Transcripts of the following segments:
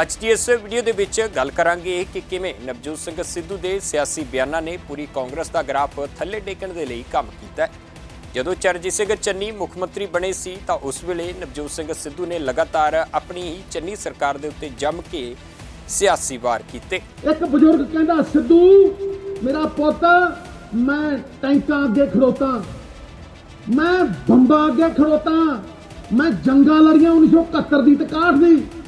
ਅੱਜ ਦੀ ਇਸ ਵੀਡੀਓ ਦੇ ਵਿੱਚ ਗੱਲ ਕਰਾਂਗੇ ਕਿ ਕਿਵੇਂ ਨਵਜੋਤ ਸਿੰਘ ਸਿੱਧੂ ਦੇ ਸਿਆਸੀ ਬਿਆਨਾਂ ਨੇ ਪੂਰੀ ਕਾਂਗਰਸ ਦਾ ਗ੍ਰਾਫ ਥੱਲੇ ਡੇਕਣ ਦੇ ਲਈ ਕੰਮ ਕੀਤਾ ਹੈ। ਜਦੋਂ ਚਰਨਜੀਤ ਸਿੰਘ ਚੰਨੀ ਮੁੱਖ ਮੰਤਰੀ ਬਣੇ ਸੀ, ਤਾਂ ਉਸ ਵੇਲੇ ਨਵਜੋਤ ਸਿੰਘ ਸਿੱਧੂ ਨੇ ਲਗਾਤਾਰ ਆਪਣੀ ਹੀ ਚੰਨੀ ਸਰਕਾਰ ਦੇ ਉੱਤੇ ਜੰਮ ਕੇ ਸਿਆਸੀ ਵਾਰ ਕੀਤੇ। ਇੱਕ ਬਜ਼ੁਰਗ ਕਹਿੰਦਾ, ਸਿੱਧੂ, ਮੇਰਾ ਪੁੱਤ, ਮੈਂ ਟੈਂਕਾਂ ਅੱਗੇ ਖੜੋਤਾ। ਮੈਂ ਬੰਬਾਂ ਅੱਗੇ ਖੜੋਤਾ। ਮੈਂ ਜੰਗਾਂ ਲੜੀਆਂ 1971 ਦੀ ਤੇ 61 ਦੀ।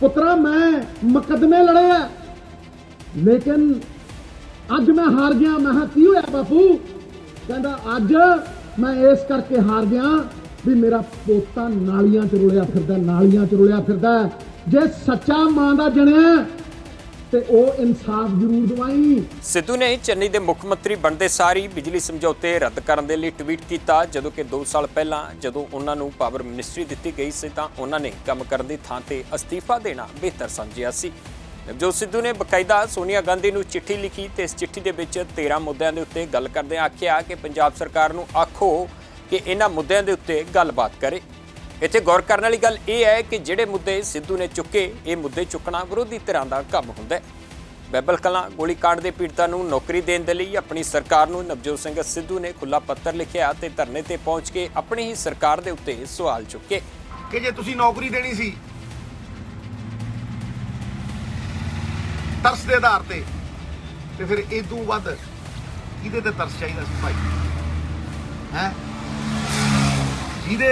ਪੁੱਤਰਾ, ਮੈਂ ਮੁਕਦਮੇ ਲੜੇ ਆ। ਲੇਕਿਨ ਅੱਜ ਮੈਂ ਹਾਰ ਗਿਆ। ਮੈਂ ਕਿਹਾ, ਕੀ ਹੋਇਆ ਬਾਪੂ? ਕਹਿੰਦਾ, ਅੱਜ ਮੈਂ ਇਸ ਕਰਕੇ ਹਾਰ ਗਿਆ ਵੀ ਮੇਰਾ ਪੋਤਾ ਨਾਲੀਆਂ 'ਚ ਰੁਲਿਆ ਫਿਰਦਾ, ਨਾਲੀਆਂ 'ਚ ਰੁਲਿਆ ਫਿਰਦਾ। ਜੇ ਸੱਚਾ ਮਾਂ ਦਾ ਜਣਿਆ ਤੇ ਉਹ ਇਨਸਾਫ ਜ਼ਰੂਰ ਦਵਾਈ। ਸਿੱਧੂ ਨੇ ਚੰਨੀ ਦੇ ਮੁੱਖ ਮੰਤਰੀ ਬਣਦੇ ਸਾਰੀ ਬਿਜਲੀ ਸਮਝੌਤੇ ਰੱਦ ਕਰਨ ਦੇ ਲਈ ਟਵੀਟ ਕੀਤਾ। ਜਦੋਂ ਕਿ 2 ਸਾਲ ਪਹਿਲਾਂ ਜਦੋਂ ਉਹਨਾਂ ਨੂੰ ਪਾਵਰ ਮਿਨਿਸਟਰੀ ਦਿੱਤੀ ਗਈ ਸੀ ਤਾਂ ਉਹਨਾਂ ਨੇ ਕੰਮ ਕਰਨ ਦੀ ਥਾਂ ਤੇ ਅਸਤੀਫਾ ਦੇਣਾ ਬਿਹਤਰ ਸਮਝਿਆ ਸੀ। ਨਵਜੋਤ ਸਿੱਧੂ ਨੇ ਬਕਾਇਦਾ ਸੋਨੀਆ ਗਾਂਧੀ ਨੂੰ ਚਿੱਠੀ ਲਿਖੀ ਤੇ ਇਸ ਚਿੱਠੀ ਦੇ ਵਿੱਚ 13 ਮੁੱਦਿਆਂ ਦੇ ਉੱਤੇ ਗੱਲ ਕਰਦਿਆਂ ਆਖਿਆ ਕਿ ਪੰਜਾਬ ਸਰਕਾਰ ਨੂੰ ਆਖੋ ਕਿ ਇਹਨਾਂ ਮੁੱਦਿਆਂ ਦੇ ਉੱਤੇ ਗੱਲਬਾਤ ਕਰੇ। ਇੱਥੇ ਗੌਰ ਕਰਨ ਵਾਲੀ ਗੱਲ ਇਹ ਹੈ ਕਿ ਜਿਹੜੇ ਮੁੱਦੇ ਸਿੱਧੂ ਨੇ ਚੁੱਕੇ, ਇਹ ਮੁੱਦੇ ਚੁੱਕਣਾ ਵਿਰੋਧੀ ਧਿਰਾਂ ਦਾ ਕੰਮ ਹੁੰਦਾ ਹੈ। ਬੈਬਲ ਕਲਾਂ ਗੋਲੀकांड ਦੇ ਪੀੜਤਾਂ ਨੂੰ ਨੌਕਰੀ ਦੇਣ ਦੇ ਲਈ ਆਪਣੀ ਸਰਕਾਰ ਨੂੰ ਨਵਜੋਤ ਸਿੰਘ ਸਿੱਧੂ ਨੇ ਖੁੱਲਾ ਪੱਤਰ ਲਿਖਿਆ ਤੇ ਧਰਨੇ ਤੇ ਪਹੁੰਚ ਕੇ ਆਪਣੀ ਹੀ ਸਰਕਾਰ ਦੇ ਉੱਤੇ ਸਵਾਲ ਚੁੱਕੇ। ਕਿ ਜੇ ਤੁਸੀਂ ਨੌਕਰੀ ਦੇਣੀ ਸੀ, ਤਰਸ ਦੇ ਆਧਾਰ ਤੇ ਤੇ ਫਿਰ ਇਦੋਂ ਵੱਧ ਕਿਹਦੇ ਤੇ ਤਰਸ ਚਾਹੀਦਾ ਸੀ ਭਾਈ? ਹੈ? ਜਿਹਦੇ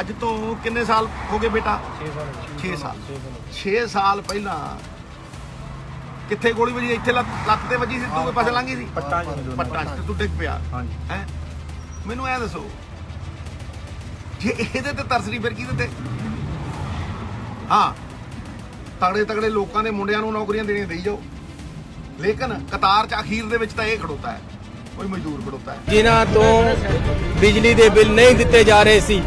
ਅੱਜ ਤੋਂ ਕਿੰਨੇ ਸਾਲ ਹੋ ਗਏ ਬੇਟਾ? 6 ਸਾਲ 6 ਸਾਲ ਪਹਿਲਾਂ। ਕਿੱਥੇ ਗੋਲੀ ਵੱਜੀ? ਇੱਥੇ ਲੱਤ ਲੱਤ ਤੇ ਵੱਜੀ ਸੀ ਤੂੰ ਕੋਈ ਪਾਸੇ ਲੰਘੀ ਸੀ? ਪੱਟਾਂ 'ਚ ਪੱਟਾਂ 'ਚ ਤੇ ਤੂੰ ਡਿੱਗ ਪਿਆ। ਹਾਂਜੀ। ਹੈ? ਮੈਨੂੰ ਐ ਦੱਸੋ ਜੇ ਇਹਦੇ ਤੇ ਤਰਸ ਨਹੀਂ ਫਿਰ ਕਿਹਦੇ ਤੇ? ਹਾਂ ਤਗੜੇ ਤਗੜੇ ਲੋਕਾਂ ਦੇ ਮੁੰਡਿਆਂ ਨੂੰ ਨੌਕਰੀਆਂ ਦੇਣੀਆਂ ਦੇਈ ਜਾਓ। ਲੇਕਿਨ ਕਤਾਰ 'ਚ ਅਖੀਰ ਦੇ ਵਿੱਚ ਤਾਂ ਇਹ ਖੜੋਤਾ ਹੈ ਕੋਈ ਮਜ਼ਦੂਰ ਖੜੋਤਾ ਹੈ। ਜਿਨ੍ਹਾਂ ਤੋਂ ਬਿਜਲੀ ਦੇ ਬਿੱਲ ਨਹੀਂ ਦਿੱਤੇ ਜਾ ਰਹੇ ਸੀ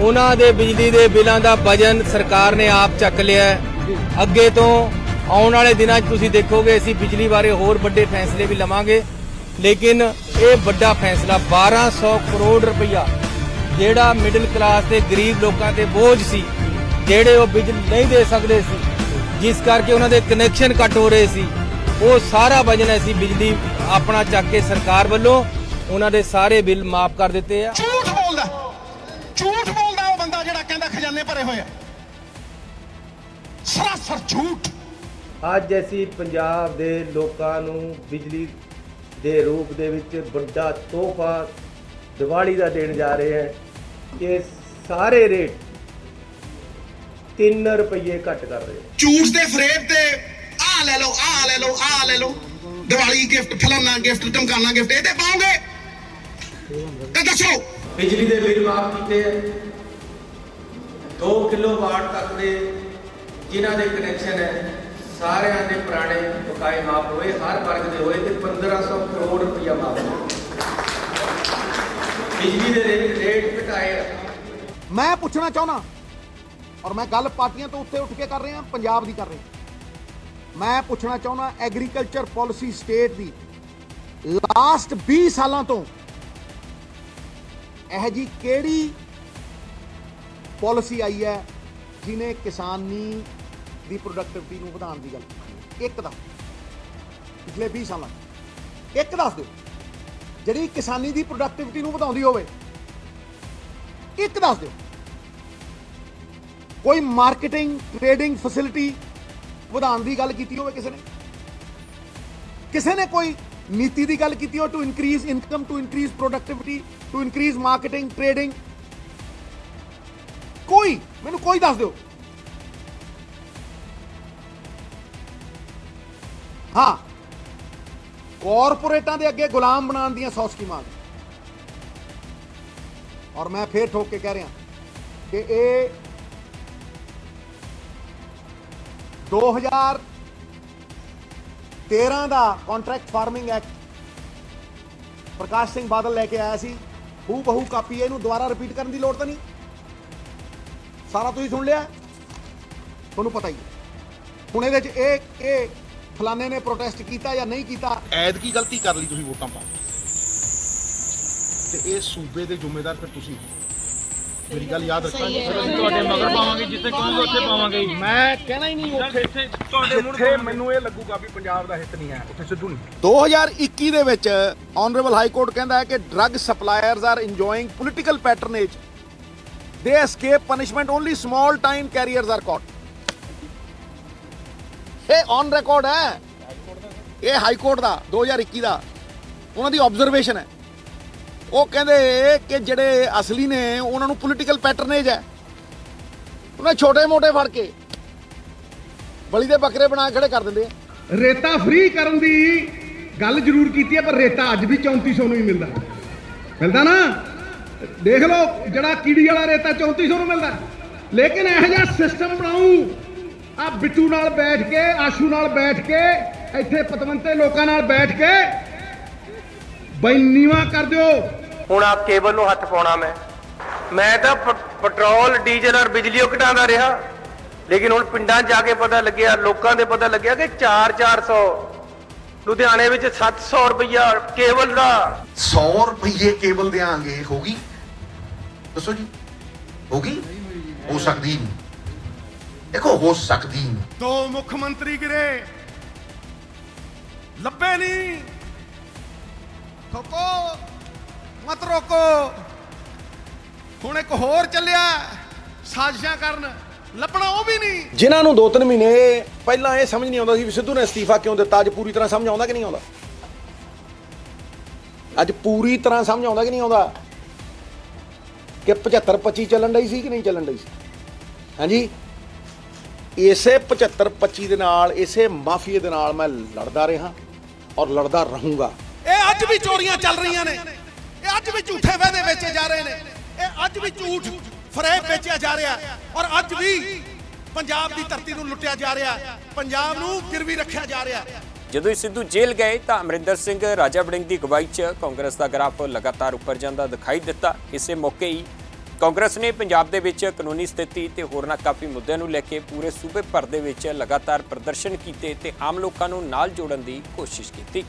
ਉਹਨਾਂ ਦੇ ਬਿਜਲੀ ਦੇ ਬਿੱਲਾਂ ਦਾ ਵਜਨ ਸਰਕਾਰ ਨੇ ਆਪ ਚੱਕ ਲਿਆ ਅੱਗੇ ਤੋਂ ਆਉਣ ਵਾਲੇ ਦਿਨਾਂ 'ਚ ਤੁਸੀਂ ਦੇਖੋਗੇ, ਅਸੀਂ ਬਿਜਲੀ ਬਾਰੇ ਹੋਰ ਵੱਡੇ ਫੈਸਲੇ ਵੀ ਲਵਾਂਗੇ। ਲੇਕਿਨ ਇਹ ਵੱਡਾ ਫੈਸਲਾ 1200 ਕਰੋੜ ਰੁਪਈਆ, ਜਿਹੜਾ ਮਿਡਲ ਕਲਾਸ ਤੇ ਗਰੀਬ ਲੋਕਾਂ ਤੇ ਬੋਝ ਸੀ, ਜਿਹੜੇ ਉਹ ਬਿਜਲੀ ਨਹੀਂ ਦੇ ਸਕਦੇ ਸੀ, ਜਿਸ ਕਰਕੇ ਉਹਨਾਂ ਦੇ ਕਨੈਕਸ਼ਨ ਕੱਟ ਹੋ ਰਹੇ ਸੀ। ਉਹ ਸਾਰਾ ਵਜਨ ਅਸੀਂ ਬਿਜਲੀ ਆਪਣਾ ਚੱਕ ਕੇ ਸਰਕਾਰ ਵੱਲੋਂ ਉਹਨਾਂ ਦੇ ਸਾਰੇ ਬਿੱਲ ਮਾਫ ਕਰ ਦਿੱਤੇ ਆ ਝੂਠ ਬੋਲਦਾ ਝੂਠ ਬੋਲਦਾ ਉਹ ਬੰਦਾ ਜਿਹੜਾ ਕਹਿੰਦਾ ਖਜ਼ਾਨੇ ਭਰੇ ਹੋਏ ਆ। ਸਰਾਸਰ ਝੂਠ। ਅੱਜ ਅਸੀਂ ਪੰਜਾਬ ਦੇ ਲੋਕਾਂ ਨੂੰ ਬਿਜਲੀ ਦੇ ਰੂਪ ਦੇ ਵਿੱਚ ਵੱਡਾ ਤੋਹਫਾ ਦੀਵਾਲੀ ਦਾ ਦੇਣ ਜਾ ਰਹੇ ਹਾਂ ਕਿ ਸਾਰੇ ਰੇਟ 3 ਰੁਪਏ ਘੱਟ ਕਰ ਰਹੇ ਝੂਠ ਦੇ ਫਰੇਬ ਤੇ ਆ ਲੈ ਲਓ ਆ ਲੈ ਲਓ ਆ ਲੈ ਲਓ। ਦੀਵਾਲੀ ਗਿਫਟ ਫਲਾਨਾ ਗਿਫਟ ਟਮਕਾਨਾ ਗਿਫਟ ਇਹ ਤੇ ਪਾਉਂਗੇ ਤੇ ਦੱਸੋ। ਬਿਜਲੀ ਦੇ ਬਿੱਲ ਮਾਫ ਕੀਤੇ ਹੈ 2 ਕਿਲੋਵਾਟ ਤੱਕ ਦੇ ਜਿਨ੍ਹਾਂ ਦੇ ਕਨੈਕਸ਼ਨ ਹੈ, ਸਾਰਿਆਂ ਦੇ ਪੁਰਾਣੇ ਬਕਾਏ ਮਾਫ ਹੋਏ, ਹਰ ਵਰਗ ਦੇ ਹੋਏ ਤੇ 1500 ਕਰੋੜ ਰੁਪਇਆ ਮਾਫ ਹੋਇਆ। ਬਿਜਲੀ ਦੇ ਰੇਟ ਘਟਾਏ ਮੈਂ ਪੁੱਛਣਾ ਚਾਹੁੰਦਾ, ਔਰ ਮੈਂ ਗੱਲ ਪਾਰਟੀਆਂ ਤੋਂ ਉੱਤੇ ਉੱਠ ਕੇ ਕਰ ਰਿਹਾ, ਪੰਜਾਬ ਦੀ ਕਰ ਰਿਹਾ। ਮੈਂ ਪੁੱਛਣਾ ਚਾਹੁੰਦਾ ਐਗਰੀਕਲਚਰ ਪਾਲਿਸੀ ਸਟੇਟ ਦੀ ਲਾਸਟ 20 ਸਾਲਾਂ ਤੋਂ ਇਹ ਜੀ ਕਿਹੜੀ ਪਾਲਿਸੀ ਆਈ ਹੈ ਜਿਨੇ ਕਿਸਾਨੀ ਦੀ ਪ੍ਰੋਡਕਟਿਵਿਟੀ ਨੂੰ ਵਧਾਉਣ ਦੀ ਗੱਲ ਕੀਤੀ ਹੈ? ਇੱਕ ਦਾ, ਪਿਛਲੇ 20 ਸਾਲਾਂ 'ਚ। ਇੱਕ ਦੱਸ ਦਿਓ, ਜਿਹੜੀ ਕਿਸਾਨੀ ਦੀ ਪ੍ਰੋਡਕਟਿਵਿਟੀ ਨੂੰ ਵਧਾਉਂਦੀ ਹੋਵੇ, ਇੱਕ ਦੱਸ ਦਿਓ ਕੋਈ ਮਾਰਕੀਟਿੰਗ ਟ੍ਰੇਡਿੰਗ ਫੈਸਿਲਿਟੀ ਵਧਾਉਣ ਦੀ ਗੱਲ ਕੀਤੀ ਹੋਵੇ ਕਿਸੇ ਨੇ ਕਿਸੇ ਨੇ ਕੋਈ ਨੀਤੀ ਦੀ ਗੱਲ ਕੀਤੀ ਹੋ to increase income to increase productivity to increase marketing trading ਕੋਈ, ਮੈਨੂੰ ਕੋਈ ਦੱਸ ਦਿਓ। ਹਾਂ ਕਾਰਪੋਰੇਟਾਂ ਦੇ ਅੱਗੇ ਗੁਲਾਮ ਬਣਾਉਣ ਦੀਆਂ 100 ਸਕੀਮਾਂ ਔਰ ਮੈਂ ਫੇਰ ਠੋਕ ਕੇ ਕਹਿ ਰਿਹਾ ਕਿ ਇਹ 2013 ਦਾ contract farming act Prakash Singh Badal ਲੈ ਕੇ ਆਇਆ ਸੀ। ਹੂ ਬਹੂ ਕਾਪੀ ਇਹਨੂੰ ਦੁਬਾਰਾ ਰਿਪੀਟ ਕਰਨ ਦੀ ਲੋੜ ਤਾਂ ਨਹੀਂ। ਸਾਰਾ ਤੁਸੀਂ ਸੁਣ ਲਿਆ? ਤੁਹਾਨੂੰ ਪਤਾ ਹੀ ਹੈ। ਹੁਣ ਇਹਦੇ 'ਚ ਇਹ ਇਹ ਫਲਾਣੇ ਨੇ ਪ੍ਰੋਟੈਸਟ ਕੀਤਾ ਜਾਂ ਨਹੀਂ ਕੀਤਾ? ਐਦ ਕੀ ਗਲਤੀ ਕਰ ਲਈ ਤੁਸੀਂ ਵੋਟਾਂ ਪਾ ਤੇ ਇਹ ਸੂਬੇ ਦੇ ਜ਼ਿੰਮੇਦਾਰ ਫਿਰ ਤੁਸੀਂ ਹੋ। ਮੇਰੀ ਗੱਲ ਯਾਦ ਰੱਖਾਂਗੇ। ਤੁਹਾਡੇ ਮਗਰ ਪਾਵਾਂਗੇ ਜਿੱਥੇ ਕਹੋਗੇ ਉੱਥੇ ਪਾਵਾਂਗੇ। ਮੈਂ ਕਹਿਣਾ ਹੀ ਨਹੀਂ ਉੱਥੇ ਤੁਹਾਡੇ ਜਿੱਥੇ ਮੈਨੂੰ ਇਹ ਲੱਗੂਗਾ ਵੀ ਪੰਜਾਬ ਦਾ ਹਿੱਤ ਨਹੀਂ ਹੈ ਉੱਥੇ ਸਿੱਧੂ ਨਹੀਂ। 2021 ਦੇ ਵਿੱਚ ਆਨਰੇਬਲ ਹਾਈ ਕੋਰਟ ਕਹਿੰਦਾ ਹੈ ਕਿ drug suppliers are enjoying political patronage the escape punishment only small time carriers are caught ਇਹ ਔਨ ਰਿਕਾਰਡ ਹੈ ਇਹ ਹਾਈ ਕੋਰਟ ਦਾ 2021 ਦਾ ਉਹਨਾਂ ਦੀ ਆਬਜ਼ਰਵੇਸ਼ਨ ਹੈ ਉਹ ਕਹਿੰਦੇ ਕਿ ਜਿਹੜੇ ਅਸਲੀ ਨੇ ਉਹਨਾਂ ਨੂੰ ਪੋਲੀਟੀਕਲ ਪੈਟਰਨੇਜ ਹੈ ਉਹਨਾਂ ਛੋਟੇ ਮੋਟੇ ਫੜ ਕੇ ਬਲੀ ਦੇ ਬੱਕਰੇ ਬਣਾ ਕੇ ਖੜੇ ਕਰ ਦਿੰਦੇ ਆ ਰੇਤਾ ਫ੍ਰੀ ਕਰਨ ਦੀ ਗੱਲ ਜ਼ਰੂਰ ਕੀਤੀ ਹੈ ਪਰ ਰੇਤਾ ਅੱਜ ਵੀ 3400 ਨੂੰ ਹੀ ਮਿਲਦਾ ਮਿਲਦਾ ਨਾ ਦੇਖ ਲਓ, ਜਿਹੜਾ ਕੀੜੀ ਵਾਲਾ ਰੇਤਾ 3400 ਨੂੰ ਮਿਲਦਾ। ਲੇਕਿਨ ਇਹੋ ਜਿਹਾ ਸਿਸਟਮ ਬਣਾਉ, ਆ ਬਿੱਟੂ ਨਾਲ ਬੈਠ ਕੇ, ਆਸ਼ੂ ਨਾਲ ਬੈਠ ਕੇ, ਇੱਥੇ ਪਤਵੰਤੇ ਲੋਕਾਂ ਨਾਲ ਬੈਠ ਕੇ ਬਈ ਕਰ ਦਿਓ। ਹੁਣ ਆਪ ਕੇਬਲ ਨੂੰ ਹੱਥ ਪਾਉਣਾ ਮੈਂ। ਮੈਂ ਤਾਂ ਪੈਟਰੋਲ, ਡੀਜ਼ਲ ਔਰ ਬਿਜਲੀ ਉਹ ਘਟਾਉਂਦਾ ਰਿਹਾ। ਲੇਕਿਨ ਹੁਣ ਪਿੰਡਾਂ 'ਚ ਜਾ ਕੇ ਪਤਾ ਲੱਗਿਆ, ਲੋਕਾਂ ਦੇ ਪਤਾ ਲੱਗਿਆ ਕਿ 4-400 ਲੁਧਿਆਣੇ ਵਿੱਚ 700 ਰੁਪਈਆ ਕੇਬਲ ਦਾ। 100 ਰੁਪਏ ਕੇਬਲ ਦੇਾਂਗੇ ਹੋਗੀ ਦੱਸੋ ਜੀ ਹੋਗੀ ਹੋ ਸਕਦੀ ਨਹੀਂ। ਦੇਖੋ ਹੋ ਸਕਦੀ ਨਹੀਂ। ਦੋ ਮੁੱਖ ਮੰਤਰੀ ਗਿਰੇ। ਲੱਭੇ ਨਹੀਂ। ਠੋਕੋ ਮਤ ਰੋਕੋ। ਹੁਣ ਇੱਕ ਹੋਰ ਚੱਲਿਆ ਸਾਜ਼ਿਸ਼ਾਂ ਕਰਨ। ਲੱਭਣਾ ਉਹ ਵੀ ਨਹੀਂ। ਜਿਨ੍ਹਾਂ ਨੂੰ ਦੋ ਤਿੰਨ ਮਹੀਨੇ ਪਹਿਲਾਂ ਇਹ ਸਮਝ ਨਹੀਂ ਆਉਂਦਾ ਸੀ ਵੀ ਸਿੱਧੂ ਨੇ ਅਸਤੀਫਾ ਕਿਉਂ ਦਿੱਤਾ, ਅੱਜ ਪੂਰੀ ਤਰ੍ਹਾਂ ਸਮਝ ਆਉਂਦਾ ਕਿ ਨਹੀਂ ਆਉਂਦਾ? ਅੱਜ ਪੂਰੀ ਤਰ੍ਹਾਂ ਸਮਝ ਆਉਂਦਾ ਕਿ ਨਹੀਂ ਆਉਂਦਾ? ਕਿ 75 25 ਚੱਲਣ ਡਈ ਸੀ ਕਿ ਨਹੀਂ ਚੱਲਣ ਡਈ ਸੀ? ਹਾਂਜੀ? ਇਸੇ 75 25 ਦੇ ਨਾਲ, ਇਸੇ ਮਾਫੀਏ ਦੇ ਨਾਲ ਮੈਂ ਲੜਦਾ ਰਿਹਾ ਔਰ ਲੜਦਾ ਰਹੂੰਗਾ। ਇਹ ਅੱਜ ਵੀ ਚੋਰੀਆਂ ਚੱਲ ਰਹੀਆਂ ਨੇ। ਇਹ ਅੱਜ ਵੀ ਝੂਠੇ ਵਾਅਦੇ ਵੇਚੇ ਜਾ ਰਹੇ ਨੇ। ਇਹ ਅੱਜ ਵੀ ਝੂਠ ਫਰੇਬ ਵੇਚਿਆ ਜਾ ਰਿਹਾ ਔਰ ਅੱਜ ਵੀ ਪੰਜਾਬ ਦੀ ਧਰਤੀ ਨੂੰ ਲੁੱਟਿਆ ਜਾ ਰਿਹਾ। ਪੰਜਾਬ ਨੂੰ ਗਿਰਵੀ ਰੱਖਿਆ ਜਾ ਰਿਹਾ। ਜਦੋਂ ਹੀ ਸਿੱਧੂ ਜੇਲ੍ਹ ਗਏ ਤਾਂ ਅਮਰਿੰਦਰ ਸਿੰਘ ਰਾਜਾ ਵੜਿੰਗ ਦੀ ਅਗਵਾਈ 'ਚ ਕਾਂਗਰਸ ਦਾ ਗ੍ਰਾਫ ਲਗਾਤਾਰ ਉੱਪਰ ਜਾਂਦਾ ਦਿਖਾਈ ਦਿੱਤਾ। ਇਸੇ ਮੌਕੇ ਹੀ ਕਾਂਗਰਸ ਨੇ ਪੰਜਾਬ ਦੇ ਵਿੱਚ ਕਾਨੂੰਨੀ ਸਥਿਤੀ ਤੇ ਹੋਰਨਾਂ ਕਾਫੀ ਮੁੱਦਿਆਂ ਨੂੰ ਲੈ ਕੇ ਪੂਰੇ ਸੂਬੇ ਭਰ ਦੇ ਵਿੱਚ ਲਗਾਤਾਰ ਪ੍ਰਦਰਸ਼ਨ ਕੀਤੇ ਤੇ ਆਮ ਲੋਕਾਂ ਨੂੰ ਨਾਲ ਜੋੜਨ ਦੀ ਕੋਸ਼ਿਸ਼ ਕੀਤੀ।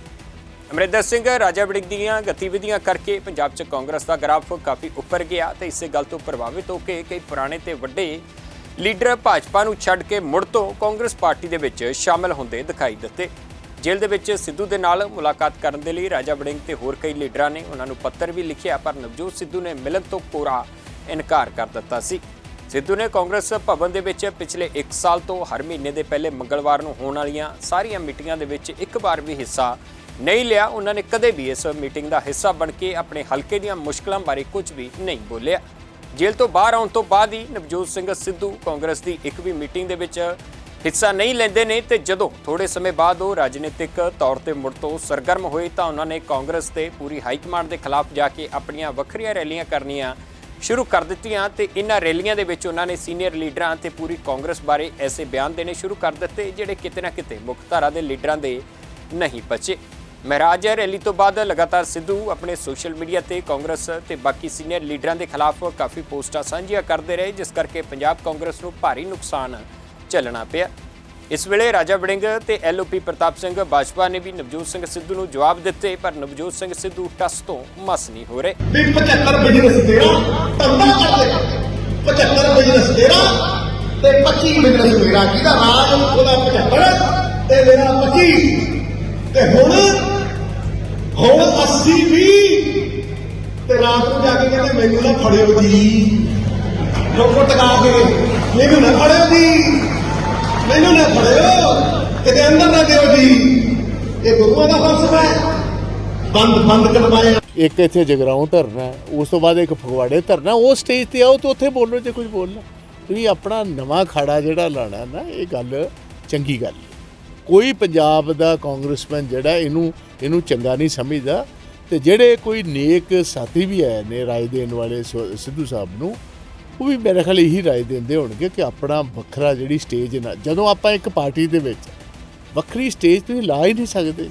ਅਮਰਿੰਦਰ ਸਿੰਘ ਰਾਜਾ ਵੜਿੰਗ ਦੀਆਂ ਗਤੀਵਿਧੀਆਂ ਕਰਕੇ ਪੰਜਾਬ 'ਚ ਕਾਂਗਰਸ ਦਾ ਗ੍ਰਾਫ ਕਾਫੀ ਉੱਪਰ ਗਿਆ ਤੇ ਇਸੇ ਗੱਲ ਤੋਂ ਪ੍ਰਭਾਵਿਤ ਹੋ ਕੇ ਕਈ ਪੁਰਾਣੇ ਤੇ ਵੱਡੇ ਲੀਡਰ ਭਾਜਪਾ ਨੂੰ ਛੱਡ ਕੇ ਮੁੜ ਤੋਂ ਕਾਂਗਰਸ ਪਾਰਟੀ ਦੇ ਵਿੱਚ ਸ਼ਾਮਲ ਹੁੰਦੇ ਦਿਖਾਈ ਦਿੱਤੇ। ਜੇਲ੍ਹ ਦੇ ਵਿੱਚ ਸਿੱਧੂ ਦੇ ਨਾਲ ਮੁਲਾਕਾਤ ਕਰਨ ਦੇ ਲਈ ਰਾਜਾ ਵੜਿੰਗ ਤੇ ਹੋਰ ਕਈ ਲੀਡਰਾਂ ਨੇ ਉਹਨਾਂ ਨੂੰ ਪੱਤਰ ਵੀ ਲਿਖਿਆ, ਪਰ ਨਵਜੋਤ ਸਿੱਧੂ ਨੇ ਮਿਲਣ ਤੋਂ ਕੋਰਾ ਇਨਕਾਰ ਕਰ ਦਿੱਤਾ ਸੀ। ਸਿੱਧੂ ਨੇ ਕਾਂਗਰਸ ਭਵਨ ਦੇ ਵਿੱਚ ਪਿਛਲੇ 1 ਸਾਲ ਤੋਂ ਹਰ ਮਹੀਨੇ ਦੇ ਪਹਿਲੇ ਮੰਗਲਵਾਰ ਨੂੰ ਹੋਣ ਵਾਲੀਆਂ ਸਾਰੀਆਂ ਮੀਟਿੰਗਾਂ ਦੇ ਵਿੱਚ ਇੱਕ ਵਾਰ ਵੀ ਹਿੱਸਾ ਨਹੀਂ ਲਿਆ। ਉਹਨਾਂ ਨੇ ਕਦੇ ਵੀ ਇਸ ਮੀਟਿੰਗ ਦਾ ਹਿੱਸਾ ਬਣ ਕੇ ਆਪਣੇ ਹਲਕੇ ਦੀਆਂ ਮੁਸ਼ਕਲਾਂ ਬਾਰੇ ਕੁਝ ਵੀ ਨਹੀਂ ਬੋਲਿਆ। ਜੇਲ੍ਹ ਤੋਂ ਬਾਹਰ ਆਉਣ ਤੋਂ ਬਾਅਦ ਹੀ ਨਵਜੋਤ ਸਿੰਘ ਸਿੱਧੂ ਕਾਂਗਰਸ ਦੀ ਇੱਕ ਵੀ ਮੀਟਿੰਗ ਦੇ ਵਿੱਚ ਹਿੱਸਾ ਨਹੀਂ ਲੈਂਦੇ ਨੇ ਤੇ ਜਦੋਂ ਥੋੜੇ ਸਮੇਂ ਬਾਅਦ ਉਹ ਰਾਜਨੀਤਿਕ ਤੌਰ ਤੇ ਮੁੜ ਤੋਂ ਸਰਗਰਮ ਹੋਏ ਤਾਂ ਉਹਨਾਂ ਨੇ ਕਾਂਗਰਸ ਤੇ ਪੂਰੀ ਹਾਈ ਕਮਾਂਡ ਦੇ ਖਿਲਾਫ ਜਾ ਕੇ ਆਪਣੀਆਂ ਵੱਖਰੀਆਂ ਰੈਲੀਆਂ ਕਰਨੀਆਂ ਸ਼ੁਰੂ ਕਰ ਦਿੱਤੀਆਂ ਤੇ ਇਹਨਾਂ ਰੈਲੀਆਂ ਦੇ ਵਿੱਚ ਉਹਨਾਂ ਨੇ ਸੀਨੀਅਰ ਲੀਡਰਾਂ ਤੇ ਪੂਰੀ ਕਾਂਗਰਸ ਬਾਰੇ ਐਸੇ ਬਿਆਨ ਦੇਣੇ ਸ਼ੁਰੂ ਕਰ ਦਿੱਤੇ ਜਿਹੜੇ ਕਿਤੇ ਨਾ ਕਿਤੇ ਮੁੱਖ ਧਾਰਾ ਦੇ ਲੀਡਰਾਂ ਦੇ ਨਹੀਂ ਬਚੇ। ਮਹਾਰਾਜ ਰੈਲੀ ਤੋਂ ਬਾਅਦ ਲਗਾਤਾਰ ਸਿੱਧੂ ਆਪਣੇ ਸੋਸ਼ਲ ਮੀਡੀਆ ਤੇ ਕਾਂਗਰਸ ਤੇ ਬਾਕੀ ਸੀਨੀਅਰ ਲੀਡਰਾਂ ਦੇ ਖਿਲਾਫ ਕਾਫੀ ਪੋਸਟਾਂ ਸਾਂਝੀਆਂ ਕਰਦੇ ਰਹੇ, ਜਿਸ ਕਰਕੇ ਪੰਜਾਬ ਕਾਂਗਰਸ ਨੂੰ ਭਾਰੀ ਨੁਕਸਾਨ ਝੱਲਣਾ ਪਿਆ। ਇਸ ਵੇਲੇ ਰਾਜਾ ਵੜਿੰਗ ਤੇ ਐਲਓਪੀ ਪ੍ਰਤਾਪ ਸਿੰਘ ਬਾਜਪਾ ਨੇ ਵੀ ਨਵਜੋਤ ਸਿੰਘ ਸਿੱਧੂ ਨੂੰ ਜਵਾਬ ਦਿੱਤੇ, ਪਰ ਨਵਜੋਤ ਸਿੰਘ ਸਿੱਧੂ ਟਸ ਤੋਂ ਮਸ ਨਹੀਂ ਹੋ ਰਹੇ। ਵੀ 75 ਬਿਜ਼ਨਸ ਤੇਰਾ, ਧੰਦਾ ਕਰ 75 ਬਿਜ਼ਨਸ ਤੇਰਾ ਤੇ 25 ਬਿਜ਼ਨਸ ਮੇਰਾ, ਜਿਹਦਾ ਰਾਜ ਉਹਦਾ 75 ਤੇ ਮੇਰਾ 25 ਤੇ ਹੁਣ ਹੁਣ 80 ਵੀ ਤੇ ਰਾਤ ਨੂੰ ਜਾ ਕੇ ਕਹਿੰਦੇ ਮੈਨੂੰ ਨਾ ਫੜਿਓ ਜੀ। ਲੋਕੋ ਟਕਾ ਕੇ। ਮੈਨੂੰ ਨਾ ਫੜਿਓ ਜੀ। ਮੈਨੂੰ ਨਾ ਫੜਿਓ। ਕਿਤੇ ਅੰਦਰ ਨਾ ਦਿਓ ਜੀ। ਇਹ ਗੁਰੂਆਂ ਦਾ ਫਲਸਫਾ ਹੈ। ਬੰਦ ਬੰਦ ਕਰਵਾਏ ਇੱਕ ਇੱਥੇ ਜਗਰਾਉਂ ਧਰਨਾ ਉਸ ਤੋਂ ਬਾਅਦ ਇੱਕ ਫਗਵਾੜੇ ਧਰਨਾ ਉਹ ਸਟੇਜ ਤੇ ਆਓ ਤੇ ਉੱਥੇ ਬੋਲੋ, ਜੇ ਕੁਝ ਬੋਲਣਾ। ਤੁਸੀਂ ਆਪਣਾ ਨਵਾਂ ਖਾੜਾ ਜਿਹੜਾ ਲਾਣਾ ਨਾ, ਇਹ ਗੱਲ ਚੰਗੀ ਗੱਲ ਕੋਈ ਪੰਜਾਬ ਦਾ ਕਾਂਗਰਸਮੈਨ ਜਿਹੜਾ ਇਹਨੂੰ ਇਹਨੂੰ ਚੰਗਾ ਨਹੀਂ ਸਮਝਦਾ ਤੇ ਜਿਹੜੇ ਕੋਈ ਨੇਕ ਸਾਥੀ ਵੀ ਆਏ ਨੇ ਰਾਏ ਦੇਣ ਵਾਲੇ ਸੋ- ਸਿੱਧੂ ਸਾਹਿਬ ਨੂੰ, ਉਹ ਵੀ ਮੇਰੇ ਖਿਆਲ ਇਹੀ ਰਾਏ ਦਿੰਦੇ ਹੋਣਗੇ ਕਿ ਆਪਣਾ ਵੱਖਰਾ ਜਿਹੜੀ ਸਟੇਜ ਨਾ, ਜਦੋਂ ਆਪਾਂ ਇੱਕ ਪਾਰਟੀ ਦੇ ਵਿੱਚ ਵੱਖਰੀ ਸਟੇਜ ਤੁਸੀਂ ਲਾ ਹੀ ਨਹੀਂ ਸਕਦੇ।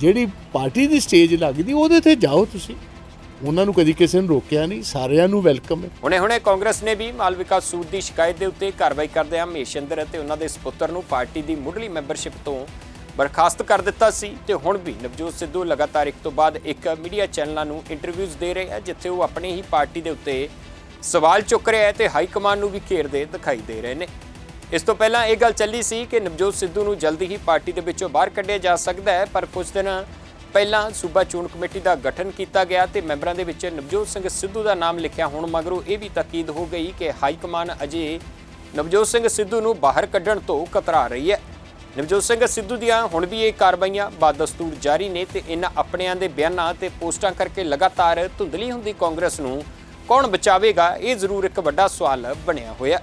ਜਿਹੜੀ ਪਾਰਟੀ ਦੀ ਸਟੇਜ ਲੱਗਦੀ ਉਹਦੇ ਤੇ ਜਾਓ ਤੁਸੀਂ। ਉਹਨਾਂ ਨੂੰ ਕਦੀ ਕਿਸੇ ਨੂੰ ਰੋਕਿਆ ਨਹੀਂ, ਸਾਰਿਆਂ ਨੂੰ ਵੈਲਕਮ ਹੈ। ਹੁਣੇ ਹੁਣੇ ਕਾਂਗਰਸ ਨੇ ਵੀ ਮਾਲ ਵਿਕਾਸ ਸੂਦ ਦੀ ਸ਼ਿਕਾਇਤ ਦੇ ਉੱਤੇ ਕਾਰਵਾਈ ਕਰਦਿਆਂ ਮਹੇਸ਼ਿੰਦਰ ਅਤੇ ਉਹਨਾਂ ਦੇ ਸੁਪੁੱਤਰ ਨੂੰ ਪਾਰਟੀ ਦੀ ਮੁੱਢਲੀ ਮੈਂਬਰਸ਼ਿਪ ਤੋਂ ਬਰਖਾਸਤ ਕਰ ਦਿੱਤਾ ਸੀ ਤੇ ਹੁਣ ਵੀ ਨਵਜੋਤ ਸਿੱਧੂ ਲਗਾਤਾਰ ਇੱਕ ਤੋਂ ਬਾਅਦ ਇੱਕ ਮੀਡੀਆ ਚੈਨਲਾਂ ਨੂੰ ਇੰਟਰਵਿਊਜ਼ ਦੇ ਰਹੇ ਆ ਜਿੱਥੇ ਉਹ ਆਪਣੀ ਹੀ ਪਾਰਟੀ ਦੇ ਉੱਤੇ ਸਵਾਲ ਚੁੱਕ ਰਿਹਾ ਹੈ ਤੇ ਹਾਈ ਕਮਾਂਡ ਨੂੰ ਵੀ ਘੇਰਦੇ ਦਿਖਾਈ ਦੇ ਰਹੇ ਨੇ। ਇਸ ਤੋਂ ਪਹਿਲਾਂ ਇਹ ਗੱਲ ਚੱਲੀ ਸੀ ਕਿ ਨਵਜੋਤ ਸਿੱਧੂ ਨੂੰ ਜਲਦੀ ਹੀ ਪਾਰਟੀ ਦੇ ਵਿੱਚੋਂ ਬਾਹਰ ਕੱਢਿਆ ਜਾ ਸਕਦਾ ਹੈ, ਪਰ ਕੁਝ ਦਿਨ ਪਹਿਲਾਂ ਸੂਬਾ ਚੋਣ ਕਮੇਟੀ ਦਾ ਗਠਨ ਕੀਤਾ ਗਿਆ ਤੇ ਮੈਂਬਰਾਂ ਦੇ ਵਿੱਚ ਨਵਜੋਤ ਸਿੰਘ ਸਿੱਧੂ ਦਾ ਨਾਮ ਲਿਖਿਆ ਹੋਣ ਮਗਰੋਂ ਇਹ ਵੀ ਤਾਕੀਦ ਹੋ ਗਈ ਕਿ ਹਾਈ ਕਮਾਨ ਅਜੇ ਨਵਜੋਤ ਸਿੰਘ ਸਿੱਧੂ ਨੂੰ ਬਾਹਰ ਕੱਢਣ ਤੋਂ ਕਤਰਾ ਰਹੀ ਹੈ। ਨਵਜੋਤ ਸਿੰਘ ਸਿੱਧੂ ਦੀਆਂ ਹੁਣ ਵੀ ਇਹ ਕਾਰਵਾਈਆਂ ਬਾਦਸਤੂਰ ਜਾਰੀ ਨੇ ਤੇ ਇਹਨਾਂ ਆਪਣਿਆਂ ਦੇ ਬਿਆਨਾਂ ਤੇ ਪੋਸਟਾਂ ਕਰਕੇ ਲਗਾਤਾਰ ਧੁੰਦਲੀ ਹੁੰਦੀ ਕਾਂਗਰਸ ਨੂੰ ਕੌਣ ਬਚਾਵੇਗਾ, ਇਹ ਜ਼ਰੂਰ ਇੱਕ ਵੱਡਾ ਸਵਾਲ ਬਣਿਆ ਹੋਇਆ।